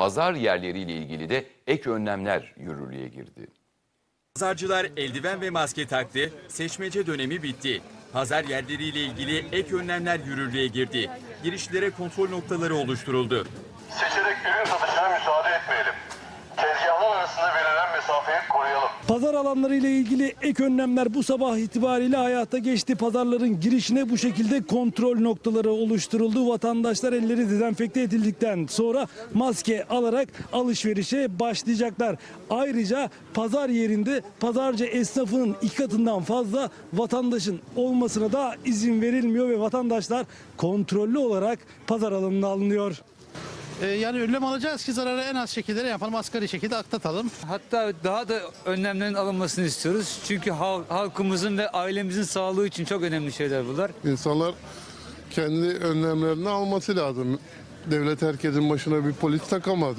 pazar yerleriyle ilgili de ek önlemler yürürlüğe girdi. Pazarcılar eldiven ve maske taktı, seçmece dönemi bitti. Pazar yerleriyle ilgili ek önlemler yürürlüğe girdi. Girişlere kontrol noktaları oluşturuldu. Seçerek ürün koruyalım. Pazar alanları ile ilgili ek önlemler bu sabah itibariyle hayata geçti. Pazarların girişine bu şekilde kontrol noktaları oluşturuldu. Vatandaşlar elleri dezenfekte edildikten sonra maske alarak alışverişe başlayacaklar. Ayrıca pazar yerinde pazarcı esnafının iki katından fazla vatandaşın olmasına da izin verilmiyor ve vatandaşlar kontrollü olarak pazar alanına alınıyor. Ee, Yani önlem alacağız ki zararı en az şekilde yapalım, asgari şekilde atlatalım. Hatta daha da önlemlerin alınmasını istiyoruz. Çünkü hal- halkımızın ve ailemizin sağlığı için çok önemli şeyler bunlar. İnsanlar kendi önlemlerini alması lazım. Devlet herkesin başına bir polis takamaz.